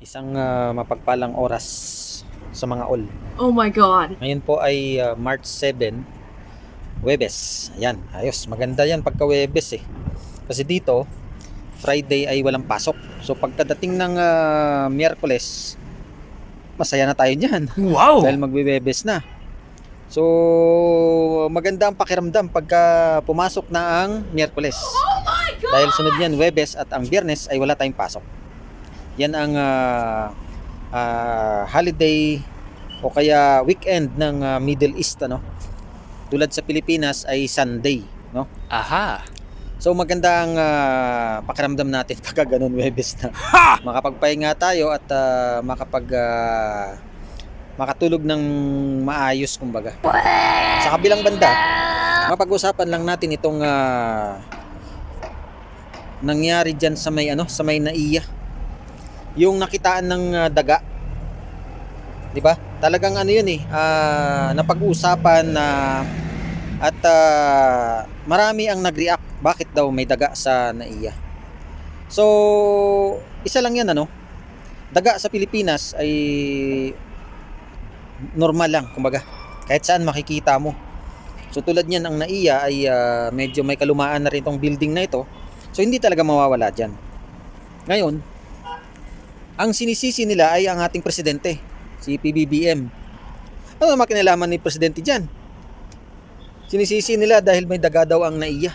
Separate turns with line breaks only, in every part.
Isang ah, mapagpalang oras sa mga all.
Oh my god.
Ngayon po ay ah, March 7, Webes. Ayan, ayos. Maganda yan pagka Webes eh. Kasi dito, Friday ay walang pasok. So pagkadating ng ah, Miyerkules, masaya na tayo dyan.
Wow!
Dahil magbe-Webes na. So, maganda ang pakiramdam pagka pumasok na ang Miyerkules. Dahil sunod niyan, Webes at ang Biyernes ay wala tayong pasok. Yan ang ah, ah, holiday o kaya weekend ng ah, Middle East ano. Tulad sa Pilipinas ay Sunday, no?
Aha!
So maganda ang ah, pakiramdam natin pagka ganun Webes na. Makapagpahinga tayo at ah, makapag ah, makatulog ng maayos kumbaga. Sa kabilang banda, mapag-usapan lang natin itong ah, nangyari diyan sa may ano, sa may naiya. Yung nakitaan ng ah, daga. 'Di ba? Talagang ano 'yun eh, ah, napag-usapan na at ah, marami ang nag-react bakit daw may daga sa naiya. So, isa lang 'yan ano. Daga sa Pilipinas ay normal lang, kumbaga. Kahit saan makikita mo. So tulad niyan ang naiya ay ah, medyo may kalumaan na rin tong building na ito. So hindi talaga mawawala diyan. Ngayon, ang sinisisi nila ay ang ating presidente, si PBBM. Ano naman kinalaman ni presidente diyan? Sinisisi nila dahil may daga daw ang naiya.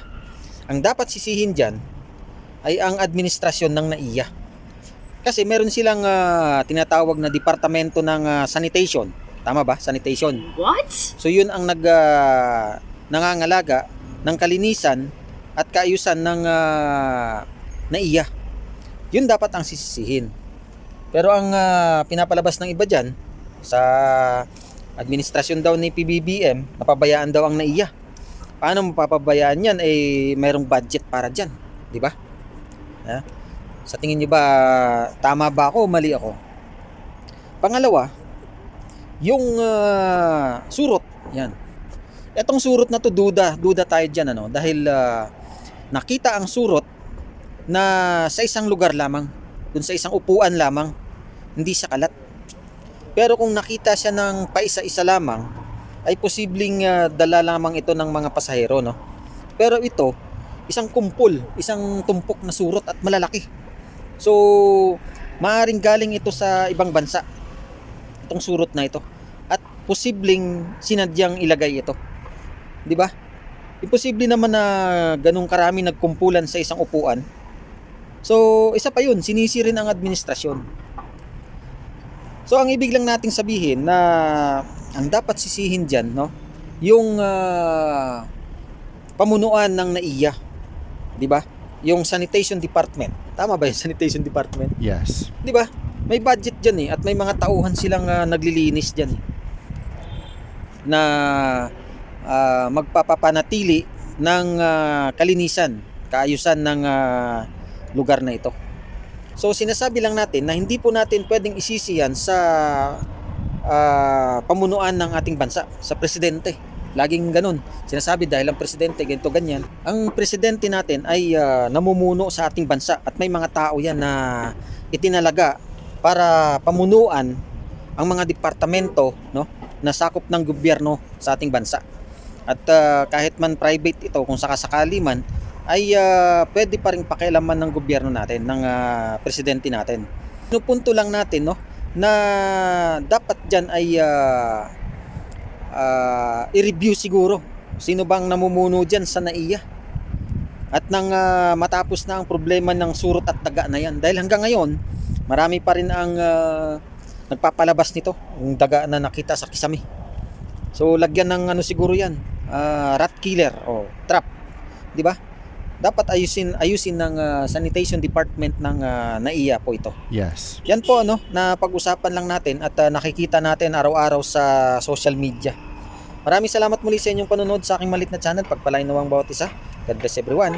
Ang dapat sisihin diyan ay ang administrasyon ng naiya. Kasi meron silang ah, tinatawag na departamento ng ah, sanitation. Tama ba? Sanitation.
What?
So yun ang nag ah, nangangalaga ng kalinisan at kaayusan ng ah, naiya. Yun dapat ang sisisihin. Pero ang ah, pinapalabas ng iba diyan sa administrasyon daw ni PBBM, napabayaan daw ang naiya. Paano mapapabayaan yan? Eh, mayroong budget para dyan. Di ba? Ha? Sa tingin niyo ba, tama ba ako o mali ako? Pangalawa, yung ah, surot, yan. Etong surot na to duda, duda tayo diyan ano dahil ah, nakita ang surot na sa isang lugar lamang, dun sa isang upuan lamang, hindi sa kalat. Pero kung nakita siya ng paisa-isa lamang, ay posibleng ah, dala lamang ito ng mga pasahero, no? Pero ito, isang kumpul, isang tumpok na surot at malalaki. So, maaring galing ito sa ibang bansa. Itong surot na ito. At posibleng sinadyang ilagay ito. 'Di ba? Imposible naman na ganung karami nagkumpulan sa isang upuan. So, isa pa 'yun, sinisi rin ang administrasyon. So, ang ibig lang nating sabihin na ang dapat sisihin diyan, no? Yung ah, pamunuan ng NAIA. 'Di ba? Yung sanitation department. Tama ba yung sanitation department?
Yes.
'di ba? May budget diyan eh at may mga tauhan silang ah, naglilinis diyan eh. Na ah, magpapapanatili ng ah, kalinisan, kaayusan ng ah, lugar na ito. So sinasabi lang natin na hindi po natin pwedeng isisi yan sa ah, pamunuan ng ating bansa, sa presidente. Laging ganun. Sinasabi dahil ang presidente ganito ganyan. Ang presidente natin ay ah, namumuno sa ating bansa at may mga tao yan na itinalaga para pamunuan ang mga departamento no na sakop ng gobyerno sa ating bansa. At ah, kahit man private ito kung sakasakali man ay ah, pwede pa ring pakialaman ng gobyerno natin, ng ah, presidente natin. Pinupunto lang natin no na dapat diyan ay ah, ah, i-review siguro sino bang namumuno diyan sa NAIA. At nang ah, matapos na ang problema ng surot at daga na yan dahil hanggang ngayon marami pa rin ang ah, nagpapalabas nito, yung daga na nakita sa kisame. So lagyan ng ano siguro 'yan, ah, rat killer o trap, 'di ba? Dapat ayusin ayusin ng ah, sanitation department ng ah, NAIA po ito.
Yes.
Yan po ano, na pag-usapan lang natin at ah, nakikita natin araw-araw sa social media. Maraming salamat muli sa inyong panonood sa aking malit na channel. Pagpalain nawang bawat isa. God bless everyone.